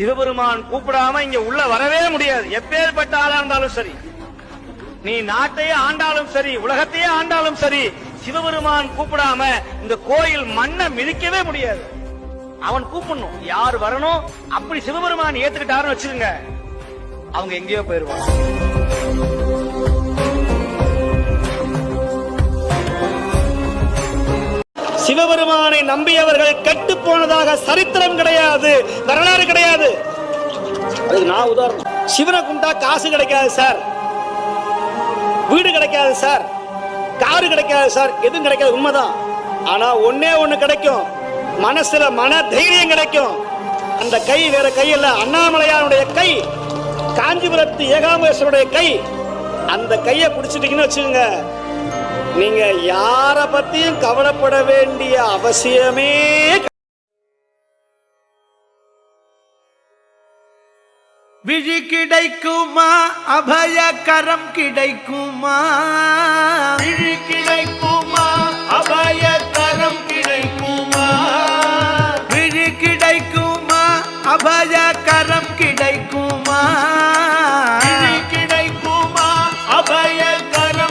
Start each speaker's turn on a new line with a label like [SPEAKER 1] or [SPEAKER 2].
[SPEAKER 1] சிவபெருமான் கூப்பிடாம இங்க உள்ள வரவே முடியாது. எப்பேற்பட்ட ஆளா இருந்தாலும் சரி. நீ நாட்டையே ஆண்டாலும் சரி உலகத்தையே ஆண்டாலும் சரி சிவபெருமான் கூப்பிடாம இந்த கோயில் மண்ணை மிதிக்கவே முடியாது. அவன் கூப்பிடணும். யார் வரணும்? அப்படி சிவபெருமான் ஏத்துக்கிட்டாருன்னு வச்சிருங்க அவங்க எங்கேயோ போயிருவாங்க. சிவபெருமானை நம்பியவர்கள் கெட்டு போனதாக சரித்திரம் கிடையாது வரலாறு கிடையாது. அதுக்கு நான் உதாரணம். சிவனை கும்பிட்டா காசு கிடைக்காது சார். வீடு கிடைக்காது சார். காரு கிடைக்காது சார். எதுவும் கிடைக்காது உண்மைதான். ஆனா ஒண்ணே ஒண்ணு கிடைக்கும். மனசுல மன தைரியம் கிடைக்கும். அந்த கை வேற கை இல்ல அண்ணாமலையாருடைய கை. காஞ்சிபுரத்து ஏகாம்பரேஸ்வருடைய கை. அந்த கையை பிடிச்சிட்டீங்கன்னு வச்சுக்கோங்க. நீங்க யார பத்தியும் கவலைப்பட வேண்டிய அவசியமே
[SPEAKER 2] விழி கிடைக்குமா? அபய கரம் கிடைக்குமா? விழி கிடைக்குமா? அபயக்கரம் கிடைக்குமா? விழி கிடைக்குமா? அபய கரம்